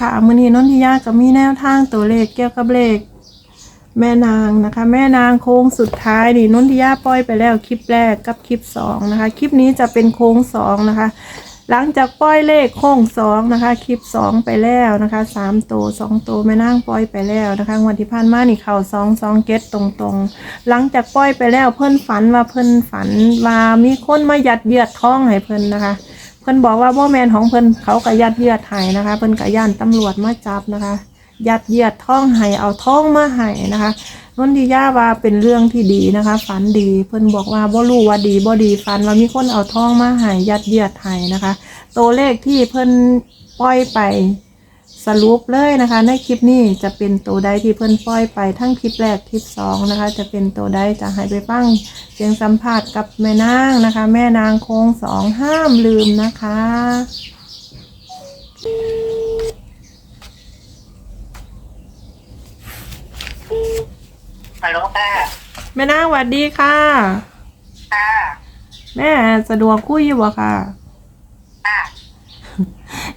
ค่ะมือนี้นนทิยาก็มีแนวทางตัวเลขเกี่ยวกับเลข แม่นางนะคะ แม่นางโค้งสุดท้ายนี่นนทิยาปล่อยไปแล้วคลิปแรกกับคลิปสองนะคะ คลิปนี้จะเป็นโค้งสองนะคะ หลังจากปล่อยเลขโค้งสองนะคะ คลิปสองไปแล้วนะคะสามตัวสองตัวแม่นางปล่อยไปแล้วนะคะวันที่ผ่านมานี่เข่าสองสองเก็ตตรงๆ หลังจากปล่อยไปแล้วเพิ่อนฝันว่าเพิ่อนฝันว่ามีคนมายัดเยียดท้องให้เพิ่อนนะคะ เพิ่นบอกว่าบ่แมนของเพิ่นเขาก็ยัดเยียดให้นะคะ เพิ่นก็ย่านตำรวจมาจับนะคะ ยัดเยียดท้องให้เอาท้องมาให้นะคะนนทิยาว่าเป็นเรื่องที่ดีนะคะ ฝันดี เพิ่นบอกว่าบ่รู้ว่าดีบ่ดีฝันว่ามีคนเอาท้องมาให้ยัดเยียดให้นะคะ ตัวเลขที่เพิ่นปล่อยไป รุปเลยนะคะ ในคลิปนี้จะเป็นตัวใดที่เพิ่นปล่อยไปทั้งคลิปแรกคลิปสองนะคะ จะเป็นตัวใดจะให้ไปฟังเสียงสัมภาษณ์กับแม่นางนะคะ แม่นางโค้งสองห้ามลืมนะคะฮัลโหลค่ะแม่นางสวัสดีค่ะ ค่ะ แม่สะดวกคุยอยู่บ่ค่ะ ค่ะ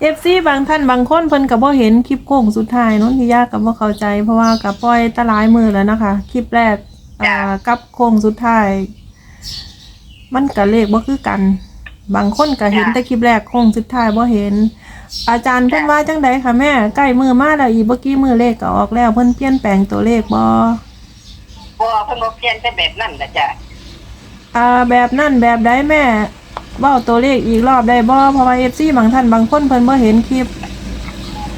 เอฟซีบางท่านบางคนเพิ่นก็บ่เห็นคลิปโค้งสุดท้ายนนทิยาก็บ่เข้าใจ เพราะว่าก็ปล่อยตะหลายมือแล้วนะคะ คลิปแรกอ่ากับโค้งสุดท้าย มันก็เลขบ่คือกัน บางคนก็เห็นแต่คลิปแรกโค้งสุดท้ายบ่เห็น อาจารย์เพิ่นว่าจังใดคะแม่ใกล้มือมาแล้วอีกบ่กี่มือเลขก็ออกแล้วเพิ่นเปลี่ยนแปลงตัวเลขบ่บัวเพิ่งมาเปลี่ยนเป็นแบบนั้นนะจ๊ะอ่าแบบนั่นแบบใดแม่ เว้าตัวเลขอีกรอบได้บ่เพราะว่า FC บางท่านบางคนเพิ่นบ่เห็นคลิป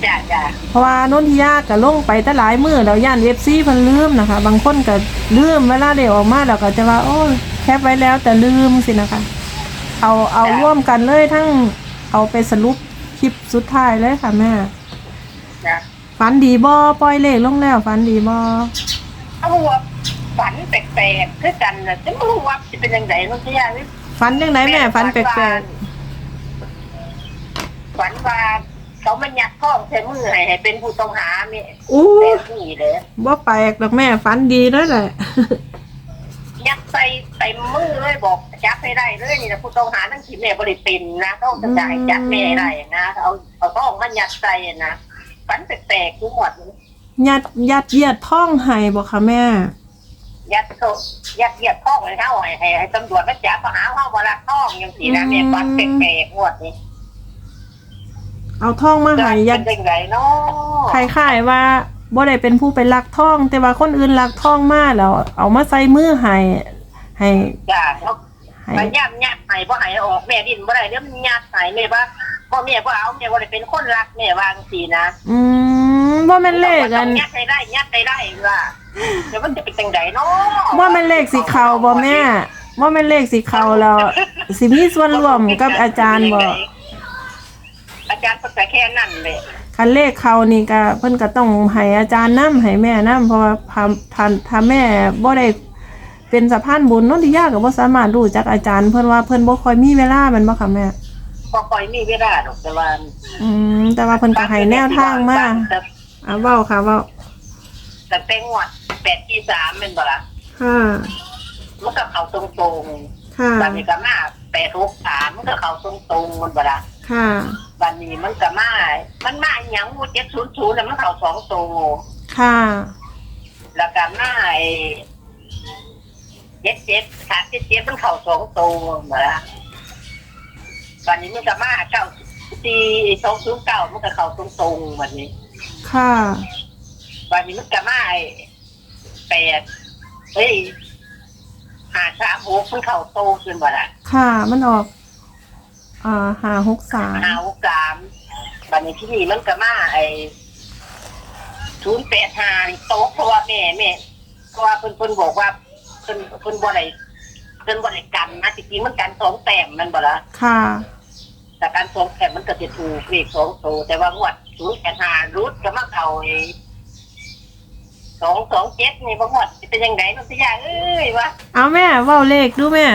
จ้ะจ้ะเพราะว่านนทิยาก็ลงไปแต่หลายมือแล้วย่านเว็บซีเพิ่นลืมนะคะ บางคนก็ลืมเวลาได้ออกมาแล้วก็จะว่าโอ้ยแคปไว้แล้วแต่ลืมสินะคะ เอาเอาร่วมกันเลยทั้งเอาไปสรุปคลิปสุดท้ายเลยค่ะแม่จ้ะฝันดีบ่ปล่อยเลขลงแล้วฝันดีบ่เอาหัวฝันแปลกๆคือกันนะจะไม่รู้ว่าจะเป็นยังไงน้องที่ยา ฝันยังไงแม่ฝันแปลกๆฝันว่าเขามันยัดท้องใช้มือให้ให้เป็นผู้ต้องหาเมีๆอู้แบบนี้เลยบ่แปลกหรอกแม่ฝันดีนั่นแหละ ยัดใส่ใส่มือเลยบอกจับให้ได้เลยนี่นะผู้ต้องหาทั้งทีแม่บริปินนะต้องจะจ่ายจับแม่ให้ได้นะเอาเอาท้องมันยัดใส่นะฝันแปลกๆทุกหมดยัดยัดเยียดท่องให้บ่ค่ะแม่ ยัดเขายัดเยียดท้องให้เขาให้ให้ให้ตำรวจมาจับมาหาเขาว่าลักท้องอย่างสีนะเนี่ยฟันแปลกๆงวดนี้เอาท่องมาให้ยัเป็ดนยังไงเนาะคล้ายๆว่าบ่ได้เป็นผู้ไปลักท่อง แต่ว่าคนอื่นลักท่องมาแล้ว เอามาใส่มือให้ให้จ้าเขาให้ ไปยัดยัดให้บ่ให้ออกแม่ดินบ่ได้เดี๋ยวมันยัดให้แม่ว่า พ่อแม่บ่เอาแม่บ่ได้เป็นคนรักแม่วาจังสีนะอืมว่าแม่นเลขกันต้องยัดให้ได้ยัดให้ได้ว่าเดี๋ยวมันจะเป็นจังไดเนาะว่าแม่นเลขสีขาวบ่แม่ว่าแม่นเลขสีขาวแล้วสิมีส่วนร่วมกับอาจารย์บ่อาจารย์ก็แต่แค่นั้นแหละคันเลขเขานี่ก็เพิ่นก็ต้องให้อาจารย์นํให้แม่นํเพราะว่าถ้าถ้าถ้าแม่บ่ได้เป็นสะพานบุญเนนที่ยากก็บ่สามารถรู้จักอาจารย์ เพิ่นว่าเพิ่นบ่ค่อยมีเวลาแมันบ่ค่ะแม่ บ่ค่อยมีเวลาดอกแต่ว่าอืมแต่ว่าเพิ่นก็ให้แนวทางมาแต่อะเว้าค่ะเว้าแต่แต่งวดแปดที่สามเป็นบ่ล่ะค่ะมันก็เข้าตรงๆค่ะบันนี้ก็มาแปดหกสามมันก็เข้าตรงตรงๆมันบ่ละค่ะบันนี้มันก็มา มันมาอหย่างมูเจ็ดศูนย์ศูนย์มันเข้าสองตัว ค่ะแล้วก็มาไอ้เจ็ดเจ็ดสามเจ็ดเจ็ดมันเข้าสองตัวบ่ละ บันนี้มันก็มาเก้าสี่สองศูนย์เก้ามันก็เข้าตรงตรงๆบันนี้ ค่ะบันนี้มันก็มาไอ้แปดเฮ้ยหาสามหกมันเข้าโตขึ้นบ่ละค่ะมันออก อ่าหาหกสามหาหกสามบันนี้ที่นี่มันก็มาไอ้ศูนย์แปดห้านี่โต๊ะเพราะว่าแม่แม่เพราะว่าเพิ่นเพิ่นบอกว่าเพิ่นเพิ่นบ่ได้เพิ่นบ่ได้กันนะจริงๆมันกันสองแต้มแมันบ่ละค่ะ แต่การสองแต้มมันก็จะถูกเลขสองโตวแต่ว่างวดศูนย์แปดห้ารุดก็มาเข้าไอ้สองสองเจ็ดนี่บ่งวดสิเป็นยังไงน้องสิยาเอ้ยวะเอาแม่เว้าเลขดูแม่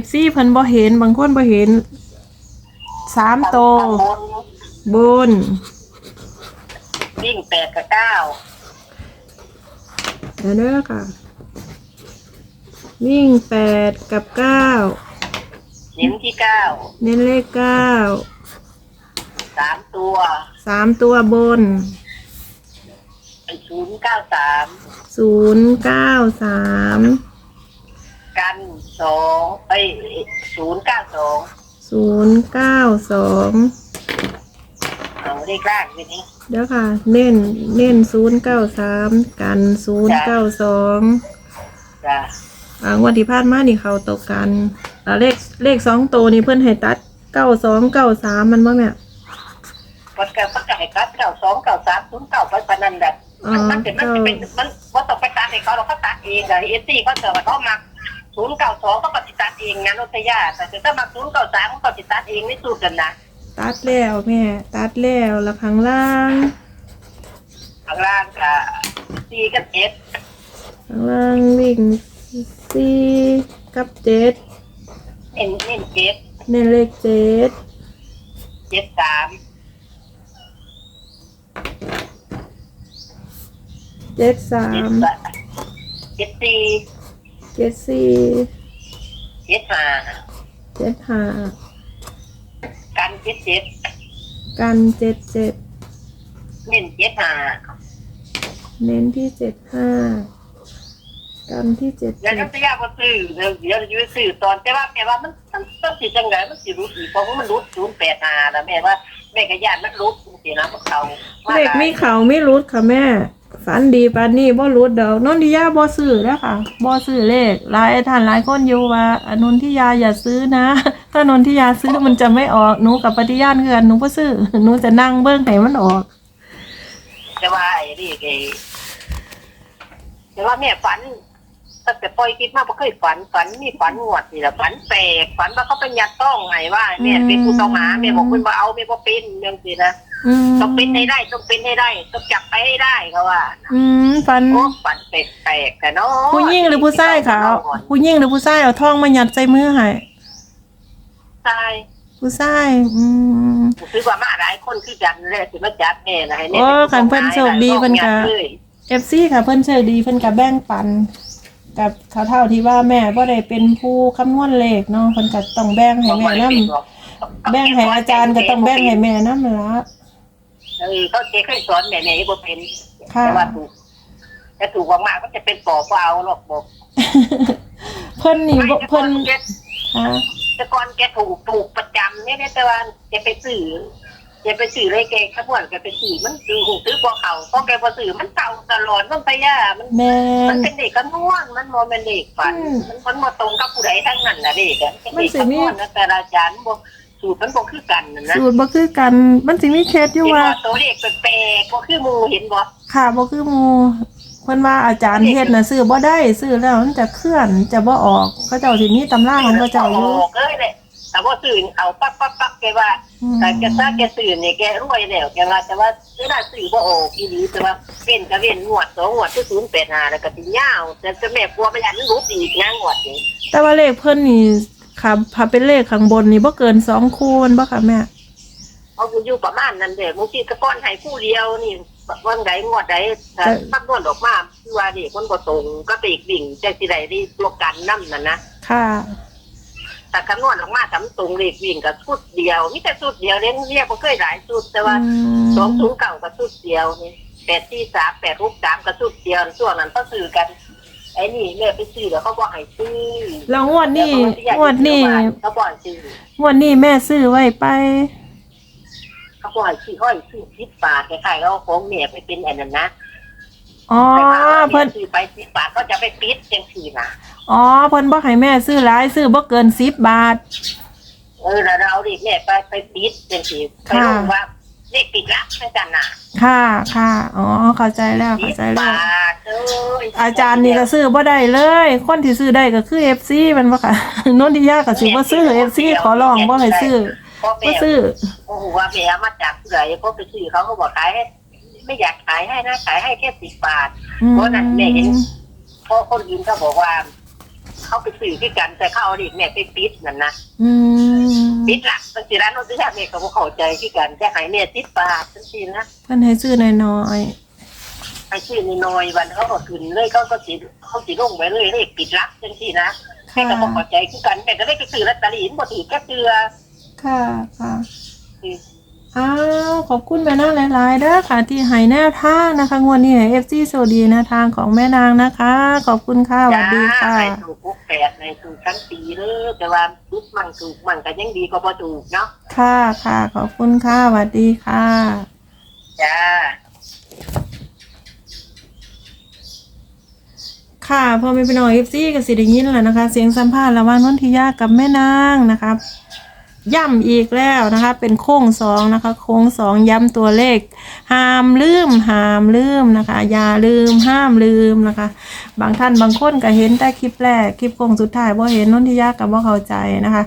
FC เพิ่นบ่เห็นบางคนบ่เห็นสามโตวข้างบนบนวิ่งแปดกับเก้าเดี๋ยวเด้อค่ะ วิ่งแปดกับเก้า เน้นที่เก้าเน้นเลขเก้าสามตัวสสามตัวบนศูนย์เก้าสามศูนย์เก้าสามกันสองเอ้ยศูนย์เก้าสองศูนย์เก้าสองเอาเลขล่างไปนี้เดี๋ยวค่ะ เน้นเน้นศูนย์เก้าสามกันศูนย์เก้าสองจ้ะอ่า งวดที่ผ่านมานี่เขาตกกันอ่าเลขเลขสองตัวนี่เพื่อนให้ตัดเก้าสองเก้าสามมันบ่แม่มันก็มันก็ให้กัดเก้าสองเก้าสามศูนย์เก้าไปปานนั้นแบบอ๋อมันมันเป็นมันจะเป็นมันว่าต้องไปตัดให้เขาเราก็ตัดเองอะเอซี่เขาเจอว่าเขามาศูนย์เก้าสองก็ปฏิตัดเองงานรถยาแต่ถ้ามาศูนย์เก้าสามก็ปฏิตัดเองไม่สู้กันนะตัดแล้วแม่ตัดแล้วแล้วข้างล่างข้างล่างก็ซีกับเอสข้างล่างวิ่ง สี่กับเจ็ดเน้นเน้นเจ็ดเน้นเลขเจ็ดเจ็ดสามเจ็ดสาเจ็ดมสามเจ็ดสี่เจ็ดสี่เจ็ดห้าเจ็ดห้ากันเจ็ดเจ็ดกันเจ็ดเจ็ดเน้นเจ็ดห้าเน้นที่เจ็ดห้า กันที่เจ็ดแล้วเจ็ก็ดจะยากว่าซื้อเดี๋ยวเดี๋ยวจะซื้อตอนแต่ว่าแม่ว่ามันมันต้องสิจังไงมันสิรู้อีกเพราะว่ามันรู้ศูนย์แปดห้าแล้วแม่ว่าแม่ก็ญาติมันรู้จริงๆนะพวกเขาเลขไม่เขาไม่รุดค่ะแม่ฝันดีปานนี้บ่รุดดอกนนทิยาบ่ซื้อแล้วค่ะบ่ซื้อเลขหลายท่านหลายคนอยู่ว่าอนนทิยาอย่าซื้อนะ ถ้านนทิยาซื้อมันจะไม่ออกหนูกับปฏิญาณเกือนหนูบ่ซื้อหนูจะนั่งเบิ่งให้มันออกแต่ว่าไอ้นี่ไอ้แต่ว่าแม่ฝัน ตั้งแต่ปล่อยคลิปมาบ่เคยฝันฝันนี่ฝันงวดนี่แหละฝันแปลกฝันว่าเขาไปยัดต้องไงว่าแม่เป็นผู้ต้องหาแม่บอกเพิ่นบ่เอาแม่บ่เป็นเรื่องสินะอืมต้องเป็นให้ได้ต้องเป็นให้ได้ต้องจับไปให้ได้เขาว่าอืมฝัน โอ้ฝันแปลกๆแต่เนาะผู้หญิงหรือผู้ชายค่ะเอาผู้หญิงหรือผู้ชายเอาทองมายัดใส่มือให้ใช่ผู้ชายอืม คือว่ามาหลายคนคือกันเลยสิมาจับแม่นะให้แม่โอ้ขันเพิ่นโชคดีเพิ่นก็เอฟซีค่ะเพิ่นเชิญดีเพิ่นกับแบ่งปัน กับเขาเท่าที่ว่าแม่บ่ได้เป็นผู้คำนวณเลขเนาะเพิ่นก็ต้องแบ่งให้แม่นํแบ่งให้อาจารย์ก็ต้องแบ่งให้แม่นำละเออเขาเคยเคยสอนแม่เนี่ยบ่เป็นค่ะแต่ว่าถูกแต่ถูกมากๆก็จะเป็นปอบเปล่าหรอกบอกเพิ่นนี่บ่ไม่แต่ก่เพิ่อนนแกค่ะแต่ก่อนแกถูกถูกประจำเนี่ยนะแต่ว่าแกไปสื่อ แกไปสื่อเลยแกขบวนแกไปสื่อมันซื้อหูซื้อกว่าเขาเพราะแกพอสื่อมันเก่าตลอดมันไปย่ามันแม่มันนเป็นเด็กกันม่วนมันมอเป็นเด็กฝันอืมมันมันมาตรงกับผู้ใดทั้งนั้นนะเด็กอะเป็นมันเด็กสิกันมีม่วนนะแต่ละอาจารย์บอกสูตรมันบอกคือกันนะนะสูตรบ่คือกัน มันสิมีเคสอยู่เห็นว่าว่าตัวเด็กแปลกๆก็คือหมูเห็นบ่ค่ะบ่คือหมู่เพิ่นว่าอาจารย์เฮ็ดน่ะซื้อบ่ได้ซื้อแล้วมันจะเคลื่อนจะบ่ออกเขาเจ้าสิมีตำราของเขาเจ้าอยู่บอกเลยเลย แต่ว่าสื่อเอาปั๊บปั๊บปั๊บแกว่าอืมแต่แกซ่าแกสื่อเนี่ยแกรวยแล้วแกว่าแต่ว่าเวลาสื่อบ่ออกอีหลีแต่ว่าเป็นก็เป็นงวดสองงวดที่ศูนย์แปดห้าแล้วก็ติยาวแต่จะแม่กลัวไปยันมันรู้อีกนะงวดนี้แต่ว่าเลขเพิ่นนี่ค่ะถ้าเป็นเลขข้างบนนี่บ่เกินสองคูณบ่ค่ะแม่เพราะกูอยู่ประมาณนั้นเด้อบางทีก็ก้อนให้ผู้เดียวนี่วันใดงวดใดถ้าตั้งนวดออกมาคือว่าเด็กมันบ่ตรงก็ตีกดิ่งแต่สิใดที่ตัวกันนำนั่นนะค่ะ แต่คำนวณออกมาสำตรงเลขวิ่งกับชุดเดียวมีแต่ชุดเดียวเล่นเรียกบ่เคยหลายชุดแต่ว่าสองศูนย์เก่ากับชุดเดียวนี่แปดที่สามแปดรูปสามกับชุดเดียวช่วงนั้นก็ซื้อกันไอ้นี่แม่ไปซื้อแล้วเขาบอกให้ซื้อแล้วงวดนี้แล้วงวดนี้เขาบอกให้ซื้องวดนี้แม่ซื้อไว้ไปเขาบอกให้ซื้อห้อยซื้อสิบบาทคล้ายๆเขาของแม่ไปเป็นอันนั้นนะ อ๋อไปว่าเพิ่นซื้อไปสิบบาทก็จะไปปิดจังสี่นะอ๋อเพิ่นบ่ให้แม่ซื้อหลายซื้อบ่เกิน10บาท เออแล้วเราดิแม่ไปไปปิดจังสี่ไปลงว่าเลขปิดละไม่กันน่ะค่ะค่ะอ๋อเข้าใจแล้วสิเข้าบใจแล้ว บาทเอ้ยอาจารย์นี่ก็ซื้อบ่ได้เลย คนที่ซื้อได้ก็คือ FC มันบ่ค่ะนนทิยาก็สิบ่ซื้อ FC ขอร้องบ่ให้ซื้อพ่อบ่แม่ซื้อ โอ้โหว่าแม่เอามาจากผู้ใดก็ไปซื้อเขาก็บอกขายให้ ไม่อยากขายให้นะขายให้แค่สิบบาทอืมเพราะนั้นแม่เห็นเพราะคนอื่นเขาบอกว่า เขาไปซื้อที่กันแต่เขาเอาดิแม่ไปปิดนั่นนะอืมปิดละตั้งแต่ร้านโน้นที่แม่ก็บอกเข้าใจที่กันแต่ให้แม่สิบบาททันทีนะเพิ่นให้ซื้อน้อยให้ชื่อนิน้อยๆวันเขาก็ขึ้นเลยเขาก็สิเขาสิลงไว้เลยเลขปิดลักทันทีนะๆแม่ค่ะก็บอกเข้าใจที่กันแม่ก็ได้ไปซื้อลอตเตอรี่บ่ถือแค่เตือค่ะค่ะ อ้าวขอบคุณแม่นางหลายๆเด้อค่ะที่ให้แนวทางนะคะ งวดนี้ให้ FC โซดีแนวทางของแม่นางนะคะ ขอบคุณค่ะสวัสดีค่ะในถูกพวกแปดในถูกทั้งปีเลยแต่ว่าทุกมันถูกมันก็ยังดีกว่าพอถูกเนาะค่ะค่ะขอบคุณค่ะสวัสดีค่ะ จ้า ค่ะพอมีพี่น้องเอฟซีกับสิได้ยินแล้วนะคะ เสียงสัมภาษณ์ระหว่างนนทิยากับแม่นางนะครับ ย่ำอีกแล้วนะคะ เป็นโค้งสองนะคะ โค้งสองย้ำตัวเลข ห้ามลืมห้ามลืมนะคะ อย่าลืมห้ามลืมนะคะ บางท่านบางคนก็เห็นแต่คลิปแรกคลิปโค้งสุดท้ายบ่เห็นนนทิยากับบ่เข้าใจนะคะ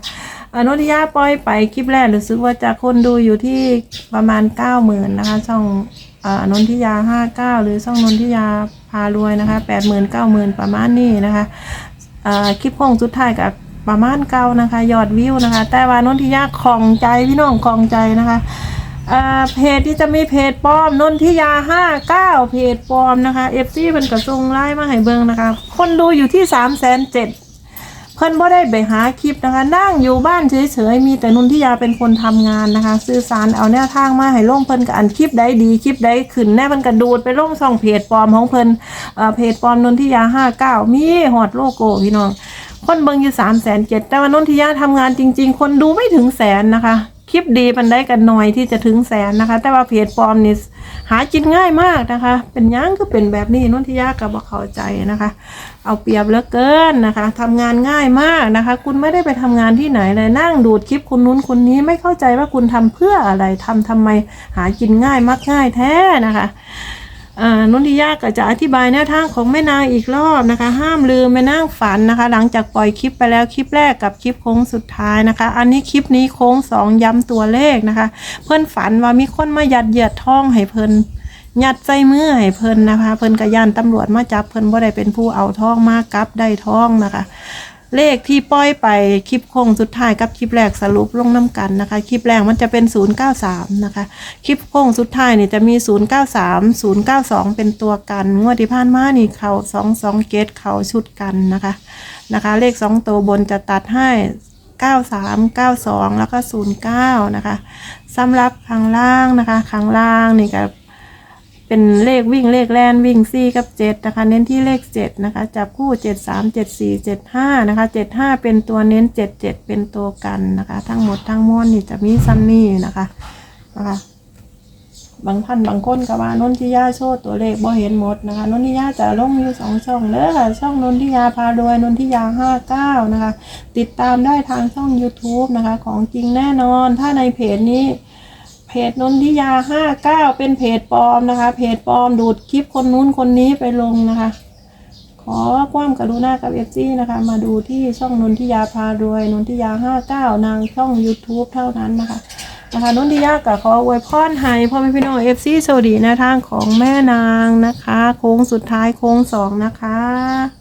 อนนทิยาปล่อยไปคลิปแรกรู้สึกว่าจะคนดูอยู่ที่ประมาณเก้าหมื่นนะคะช่องอนนทิยาห้าเก้าหรือช่องนนทิยาพารวยนะคะแปดหมื่นเก้าหมื่นประมาณนี้นะคะคลิปโค้งสุดท้ายกับ ประมาณเก้านะคะ ยอดวิวนะคะ แต่ว่านนทิยาของใจพี่น้องของใจนะคะอ่าเพจที่จะมีเพจปลอมนนทิยาห้าเก้าเพจปลอมนะคะเอฟซีเพิ่นก็ส่งไลน์มาให้เบิงนะคะ คนดูอยู่ที่สามแสนเจ็ดเพิ่นบ่ได้ไปหาคลิปนะคะ นั่งอยู่บ้านเฉยๆมีแต่นนทิยาเป็นคนทำงานนะคะ สื่อสารเอาแนวทางมาให้ลงเพิ่นก็อันคลิปใดดีคลิปใดขึ้นแน่เพิ่นก็ดูดไปลงช่องเพจปลอมของเพิ่นเอ่อเพจปลอมนนทิยาห้าเก้ามีฮอดโลโก้พี่น้อง คนเบิงอยู่สามแสนเจ็ดแต่ว่านนทิยาทำงานจริง ๆ คนดูไม่ถึงแสนนะคะ คลิปดีปันได้กันหน่อยที่จะถึงแสนนะคะ แต่ว่าเพจปลอมนี่หากินง่ายมากนะคะ เป็นยังก็เป็นแบบนี้นนทิยาก็บอกเข้าใจนะคะ เอาเปรียบเหลือเกินนะคะทำงานง่ายมากนะคะ คุณไม่ได้ไปทำงานที่ไหนเลยนั่งดูดคลิปคุณนู้นคนนี้ไม่เข้าใจว่าคุณทำเพื่ออะไรทำทำไมหากินง่ายมักง่ายแท้นะคะ นนทิยาก็จะอธิบายแนวทางของแม่นางอีกรอบนะคะ ห้ามลืมแม่นางฝันนะคะ หลังจากปล่อยคลิปไปแล้วคลิปแรกกับคลิปโค้งสุดท้ายนะคะ อันนี้คลิปนี้โค้งสองย้ำตัวเลขนะคะ เพื่อนฝันว่ามีคนมายัดเหยียดท่องให้เพิ่นยัดใจมือให้เพิ่นนะคะ เพิ่นกระยานตำรวจมาจับเพิ่นบ่ได้เป็นผู้เอาท่องมากับได้ท่องนะคะ เลขที่ปล่อยไปคลิปโค้งสุดท้ายกับคลิปแรกสรุปลงน้ำกันนะคะ คลิปแรกมันจะเป็น 093 นะคะ คลิปโค้งสุดท้ายนี่จะมี 093 092 เป็นตัวกันงวดที่ผ่านมานี่เขา22เกตเขาชุดกันนะคะนะคะ เลข 2 ตัวบนจะตัดให้ 93 92 แล้วก็ 09 นะคะสำหรับข้างล่างนะคะข้างล่างนี่ก็ เป็นเลขวิ่งเลขแลนวิ่งซี่กับ7นะคะ เน้นที่เลข7นะคะ จับคู่73 74 75นะคะ75เป็นตัวเน้น77เป็นตัวกันนะคะ ทั้งหมดทั้งมวลนี่จะมีซัมนี่นะคะนะคะบางท่านบางคนก็ว่านนทิยาโชว์ตัวเลขบ่เห็นหมดนะคะนนทิยาจะลงอยู่สองช่องเด้อค่ะช่องนนทิยาพารวยนนทิยาห้าเก้านะคะ ติดตามได้ทางช่อง YouTube นะคะ ของจริงแน่นอนถ้าในเพจนี้ เพจนนทิยาห้าเก้าเป็นเพจปลอมนะคะ เพจปลอมดูดคลิปคนนู้นคนนี้ไปลงนะคะ ขอความกรุณากับเอฟซีนะคะ มาดูที่ช่องนนทิยาพารวยนนทิยาห้าเก้านางช่อง YouTube เท่านั้นนะคะนะคะนนทิยากับขออวยพรให้พ่อแม่พี่น้องเอฟซีโซดีนวทางของแม่นางนะคะ โค้งสุดท้ายโค้งสองนะคะ